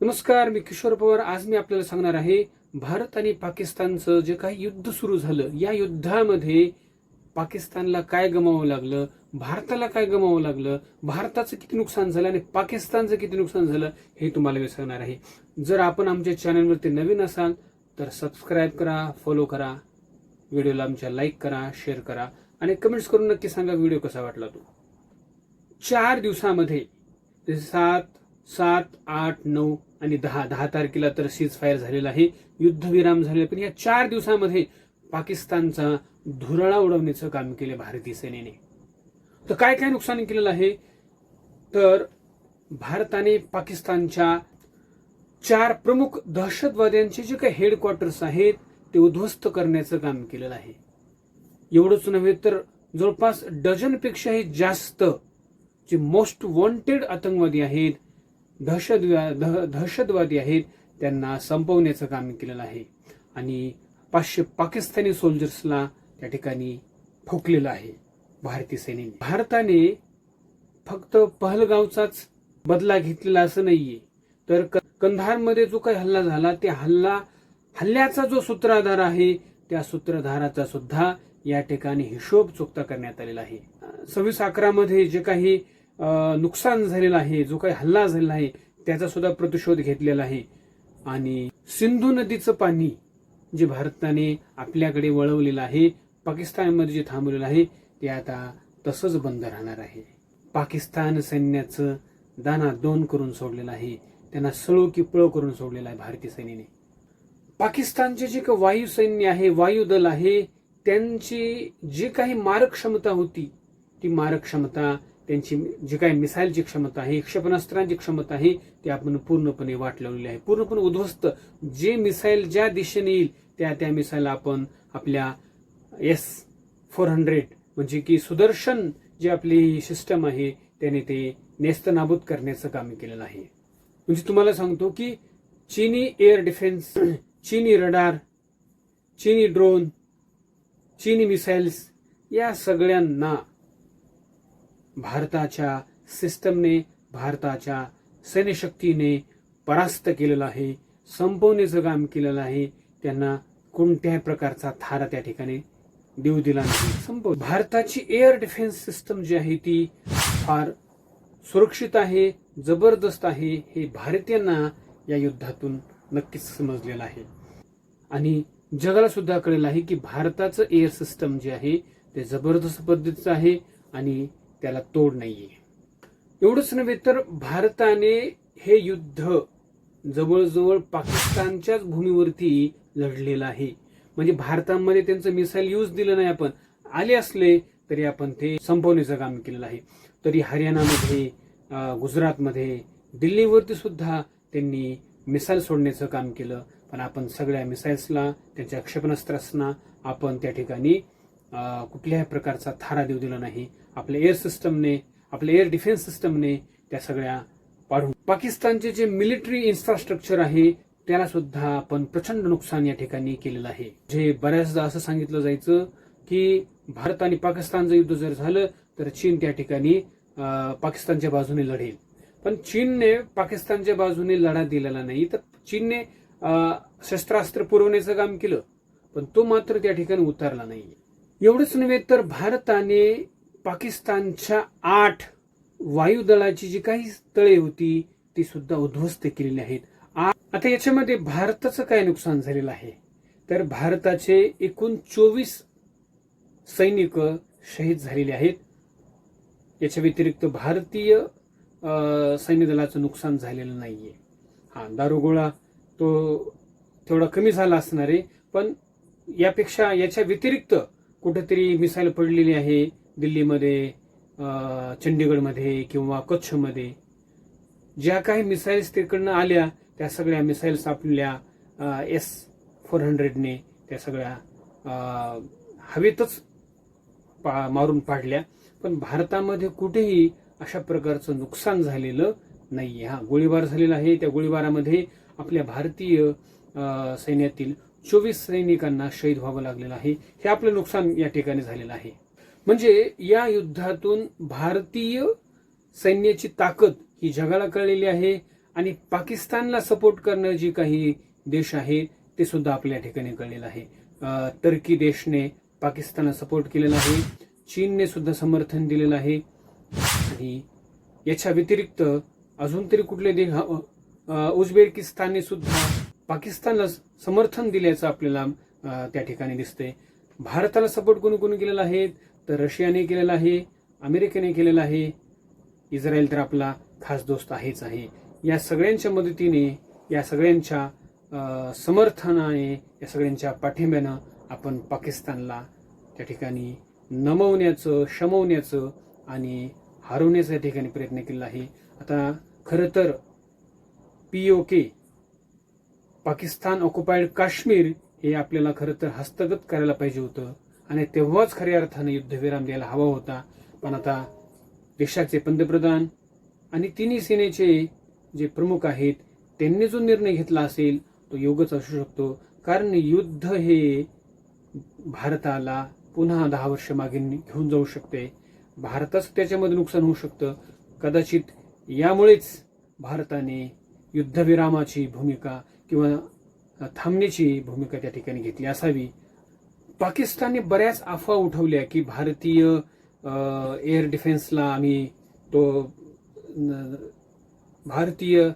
नमस्कार मी किशोर पवार. आज मी आपल्याला सांगणार आहे भारत आणि पाकिस्तानचं जे काही युद्ध सुरू झालं या युद्धामध्ये पाकिस्तानला काय गमावं लागलं भारताला काय गमावं लागलं भारताचं किती नुकसान झालं आणि पाकिस्तानचं किती नुकसान झालं हे तुम्हाला मी सांगणार आहे. जर आपण आमच्या चॅनलवरती नवीन असाल तर सबस्क्राईब करा फॉलो करा व्हिडिओला आमच्या लाईक करा शेअर करा आणि कमेंट्स करून नक्की सांगा व्हिडिओ कसा वाटला तो. चार दिवसामध्ये सात सात आठ नऊ आणि दहा. दहा तारखेला तर सीज फायर झालेला आहे. युद्धविराम झालेला पण या चार दिवसामध्ये पाकिस्तानचा धुराळा उडवण्याचं काम केलं भारतीय सेनेने. तर काय काय नुकसान केलेलं आहे? तर भारताने पाकिस्तानच्या चार प्रमुख दहशतवाद्यांचे जे काही हेडक्वार्टर्स आहेत ते उद्ध्वस्त करण्याचं काम केलेलं आहे. एवढंच नव्हे तर जवळपास डझनपेक्षाही जास्त जे मोस्ट वॉन्टेड आतंकवादी आहेत दहशतवा दह- दहशतवादी आहेत त्यांना संपवण्याचं काम केलेलं आहे. आणि पाचशे पाकिस्तानी सोल्जर्सला त्या ठिकाणी ठोकलेलं आहे भारतीय सैनिक भारताने फक्त पहलगावचाच बदला घेतलेला असं नाहीये. तर क- कंधारमध्ये जो काही हल्ला झाला ते हल्ला हल्ल्याचा जो सूत्रधार आहे त्या सूत्रधाराचा सुद्धा या ठिकाणी हिशोब चुकता करण्यात आलेला आहे. सव्वीस अकरा मध्ये जे काही नुकसान झालेलं आहे जो काही हल्ला झालेला आहे त्याचा सुद्धा प्रतिशोध घेतलेला आहे. आणि सिंधू नदीचं पाणी जे भारताने आपल्याकडे वळवलेलं आहे पाकिस्तानमध्ये जे थांबवलेलं आहे ते आता तसंच बंद राहणार आहे. पाकिस्तान सैन्याचं दाना दोन करून सोडलेलं आहे त्यांना सळो की पळो करून सोडलेलं आहे भारतीय सैन्याने. पाकिस्तानचे जे काही वायू सैन्य आहे वायुदल आहे त्यांची जी काही मारक क्षमता होती ती मारक क्षमता त्यांची जी काही मिसाईलची क्षमता आहे क्षेपणास्त्रांची क्षमता आहे ती आपण पूर्णपणे वाट लावलेली आहे. पूर्णपणे उद्ध्वस्त जे मिसाईल ज्या दिशेने येईल त्या त्या मिसाईल आपण आपल्या एस फोर हंड्रेड म्हणजे की सुदर्शन जे आपली सिस्टम आहे त्याने ते नेस्तनाबूत करण्याचं काम केलेलं आहे. म्हणजे तुम्हाला सांगतो की चीनी एअर डिफेन्स चीनी रडार चीनी ड्रोन चीनी मिसाईल्स या सगळ्यांना भारताच्या सिस्टमने भारताच्या सैन्यशक्तीने परास्त केलेलं आहे संपवण्याचं काम केलेलं आहे त्यांना कोणत्याही प्रकारचा थारा त्या ठिकाणी देऊ दिला नाही. संपव भारताची एअर डिफेन्स सिस्टम जी आहे ती फार सुरक्षित आहे जबरदस्त आहे हे भारतीयांना या युद्धातून नक्कीच समजलेलं आहे. आणि जगाला सुद्धा कळेल आहे की भारताचं एअर सिस्टम जे आहे ते जबरदस्त पद्धतीचं आहे आणि त्याला तोड नाहीये. एवढंच नव्हे तर भारताने हे युद्ध जवळजवळ पाकिस्तानच्याच भूमीवरती लढलेलं आहे. म्हणजे भारतामध्ये त्यांचं मिसाईल यूज दिलं नाही आपण. आले असले तरी आपण ते संपवण्याचं काम केलेलं आहे. तरी हरियाणामध्ये गुजरातमध्ये दिल्लीवरती सुद्धा त्यांनी मिसाईल सोडण्याचं काम केलं. पण आपण सगळ्या मिसाईल्सला त्यांच्या क्षेपणास्त्रांना आपण त्या ठिकाणी कुठल्याही प्रकारचा थारा देऊ दिला नाही. आपल्या एअर सिस्टमने आपल्या एअर डिफेन्स सिस्टमने त्या सगळ्या पाडून. पाकिस्तानचे जे मिलिटरी इन्फ्रास्ट्रक्चर आहे त्याला सुद्धा आपण प्रचंड नुकसान या ठिकाणी केलेलं आहे. जे बऱ्याचदा असं सांगितलं जायचं की भारत आणि पाकिस्तानचं युद्ध जर झालं तर चीन त्या ठिकाणी पाकिस्तानच्या बाजूने लढेल. पण चीनने पाकिस्तानच्या बाजूने लढा दिलेला नाही तर चीनने शस्त्रास्त्र पुरवण्याचं काम केलं पण तो मात्र त्या ठिकाणी उतरला नाही. एवढंच नव्हे तर भारताने पाकिस्तानच्या आठ वायुदलाची जी काही तळे होती ती सुद्धा उद्ध्वस्त केलेली आहेत. आ- आता याच्यामध्ये भारताचं काय नुकसान झालेलं आहे? तर भारताचे एकूण चोवीस सैनिक शहीद झालेले आहेत. याच्या व्यतिरिक्त भारतीय सैन्य दलाचं नुकसान झालेलं नाहीये. हा दारुगोळा तो थोडा कमी झाला असणार आहे. पण यापेक्षा याच्या व्यतिरिक्त कुठेतरी मिसाईल पडलेली आहे दिल्लीमध्ये चंडीगडमध्ये किंवा कच्छमध्ये. ज्या काही मिसाईल्स तिकडनं आल्या त्या सगळ्या मिसाईल्स आपल्या एस फोर हंड्रेडने त्या सगळ्या हवेतच पा मारून पाडल्या. पण भारतामध्ये कुठेही अशा प्रकारचं नुकसान झालेलं नाही हा गोळीबार झालेला आहे. त्या गोळीबारामध्ये आपल्या भारतीय सैन्यातील चोवीस सैनिकांना शहीद व्हावं लागलेलं आहे. हे आपलं नुकसान या ठिकाणी झालेलं आहे. म्हणजे या युद्धातून भारतीय सैन्याची ताकद ही जगाला कळलेली आहे आणि पाकिस्तानला सपोर्ट करणं जी काही देश आहे ते सुद्धा आपल्या ठिकाणी कळलेलं आहे. तर्की टर्की देशने पाकिस्तानला सपोर्ट केलेला आहे. चीनने सुद्धा समर्थन दिलेलं आहे. आणि याच्या व्यतिरिक्त अजून तरी कुठले देश उझबेकिस्तानने सुद्धा पाकिस्तानला समर्थन दिल्याचं आपल्याला त्या ठिकाणी दिसतंय. भारताला सपोर्ट कोणी केलेला आहे? तर रशियाने केलेला आहे अमेरिकेने केलेला आहे. इस्रायल तर आपला खास दोस्त आहेच आहे. या सगळ्यांच्या मदतीने या सगळ्यांच्या समर्थनाने या सगळ्यांच्या पाठिंब्यानं आपण पाकिस्तानला त्या ठिकाणी नमवण्याचं शमवण्याचं आणि हरवण्याचा या ठिकाणी प्रयत्न केलेला आहे. आता खरं तर P O K Pakistan occupied Kashmir हे आपल्याला खरं तर हस्तगत करायला पाहिजे होतं. आणि तेव्हाच खऱ्या अर्थानं युद्धविराम द्यायला हवा होता. पण आता देशाचे पंतप्रधान आणि तिन्ही सेनेचे जे प्रमुख आहेत त्यांनी जो निर्णय घेतला असेल तो योगच असू शकतो. कारण युद्ध हे भारताला पुन्हा दहा वर्ष मागे घेऊन जाऊ शकते. भारताचं त्याच्यामध्ये नुकसान होऊ शकतं. कदाचित यामुळेच भारताने युद्धविरामाची भूमिका किंवा थांबण्याची भूमिका त्या ठिकाणी घेतली असावी. पाकिस्तानने बऱ्याच अफवा उठवल्या की भारतीय एअर डिफेन्सला आम्ही तो भारतीय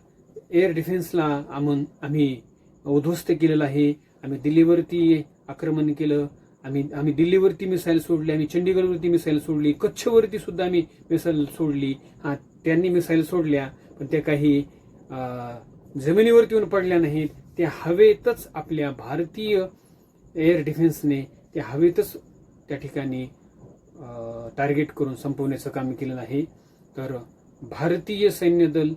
एअर डिफेन्सला आम्ही आम्ही उद्ध्वस्त केलेलं आहे. आम्ही दिल्लीवरती आक्रमण केलं. आम्ही आम्ही दिल्लीवरती मिसाईल सोडली. आम्ही चंडीगडवरती मिसाईल सोडली. कच्छवरती सुद्धा आम्ही मिसाईल सोडली. हा त्यांनी मिसाईल सोडल्या. पण त्या काही जमिनीवरती येऊन पडल्या नाहीत त्या हवेतच आपल्या भारतीय एअर डिफेन्सने त्या हवेतच त्या ठिकाणी टार्गेट करून संपवण्याचं काम केलेलं आहे. तर भारतीय सैन्य दल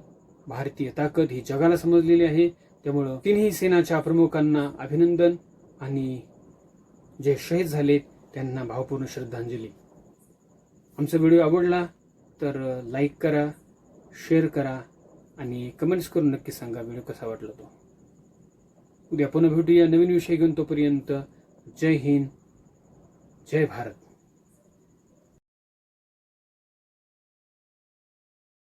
भारतीय ताकद ही जगाला समजलेली आहे. त्यामुळं तिन्ही सेनाच्या प्रमुखांना अभिनंदन आणि जे शहीद झालेत त्यांना भावपूर्ण श्रद्धांजली. आमचा व्हिडिओ आवडला तर लाईक करा शेअर करा आणि कमेंट्स करून नक्की सांगा व्हिडिओ कसा वाटला तो? उद्या पुन्हा भेटूया नवीन विषय घेऊन तोपर्यंत जय हिंद जय भारत.